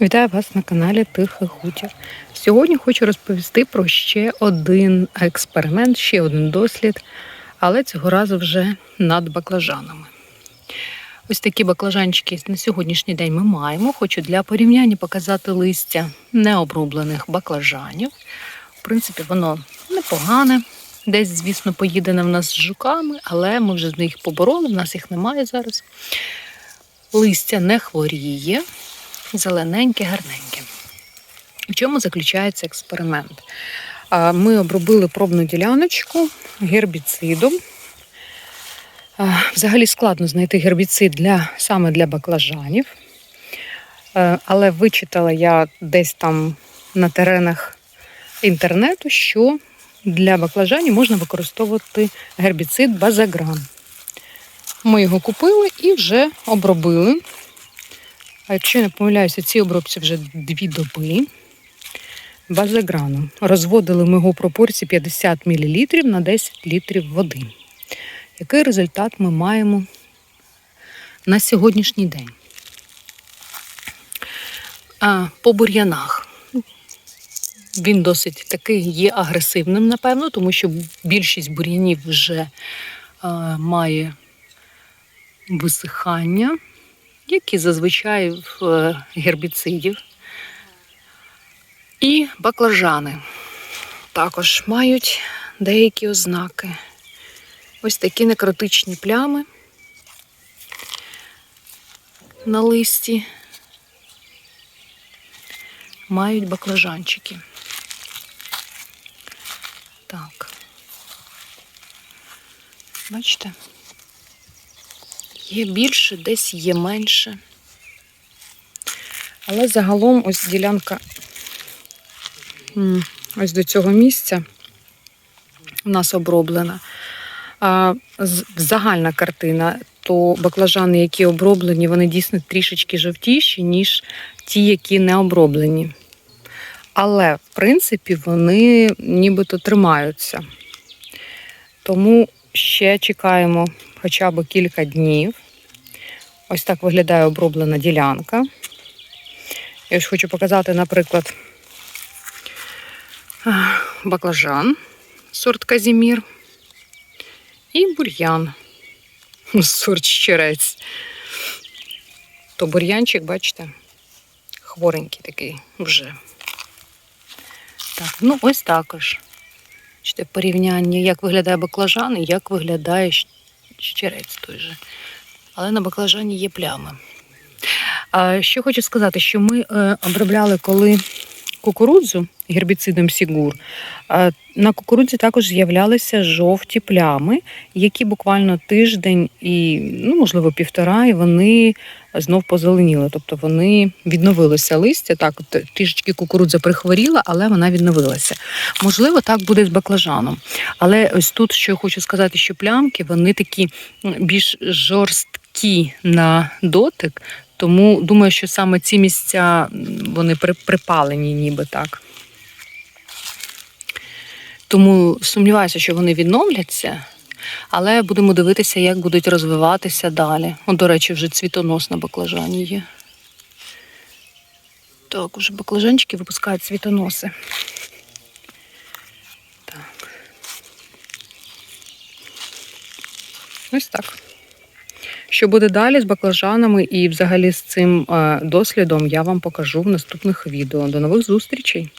Вітаю вас на каналі Тихий Хутір. Сьогодні хочу розповісти про ще один експеримент, ще один дослід, але цього разу вже над баклажанами. Ось такі баклажанчики на сьогоднішній день ми маємо. Хочу для порівняння показати листя необроблених баклажанів. В принципі, воно непогане. Десь, звісно, поїдене в нас з жуками, але ми вже з них побороли, в нас їх немає зараз. Листя не хворіє, зелененьке, гарненьке. В чому заключається експеримент? Ми обробили пробну діляночку гербіцидом. Взагалі складно знайти гербіцид для, саме для баклажанів. Е, Але вичитала я десь там на теренах інтернету, що для баклажанів можна використовувати гербіцид базагран. Ми його купили і вже обробили. А якщо я не помиляюся, ці обробці вже дві доби. Базаграном. Розводили ми його в пропорції 50 мл на 10 літрів води. Який результат ми маємо на сьогоднішній день? А, по бур'янах. Він досить такий є агресивним, напевно, тому що більшість бур'янів вже а, має висихання, як і зазвичай в е, гербіцидів. І баклажани також мають деякі ознаки. Ось такі некротичні плями на листі мають баклажанчики. Так. Бачите? Є більше, десь є менше. Але загалом ось ділянка ось до цього місця у нас оброблена. А, загальна картина, то баклажани, які оброблені, вони дійсно трішечки жовтіші, ніж ті, які не оброблені. Але, в принципі, вони нібито тримаються. Тому ще чекаємо хоча б кілька днів. Ось так виглядає оброблена ділянка. Я ось хочу показати, наприклад, баклажан сорт Казімір і бур'ян сорт щирець. То бур'янчик, бачите, хворенький такий вже. Так, ну ось також. Бачите, порівняння, як виглядає баклажан і як виглядає щерець той же. Але на баклажані є плями. Що хочу сказати, що ми е, обробляли коли кукурудзу гербіцидом Сігур. е, На кукурудзі також з'являлися жовті плями, які буквально тиждень і, ну, можливо, півтора, і вони знов позеленіли. Тобто вони відновилося листя. Так, от трішечки кукурудза прихворіла, але вона відновилася. Можливо, так буде з баклажаном. Але ось тут, що я хочу сказати, що плямки вони такі більш жорсткі на дотик. Тому думаю, що саме ці місця вони припалені, ніби так. Тому сумніваюся, що вони відновляться, але будемо дивитися, як будуть розвиватися далі. От, до речі, вже цвітонос на баклажані є. Так, уже баклажанчики випускають цвітоноси. Так. Ось так. Що буде далі з баклажанами і взагалі з цим е, дослідом, я вам покажу в наступних відео. До нових зустрічей!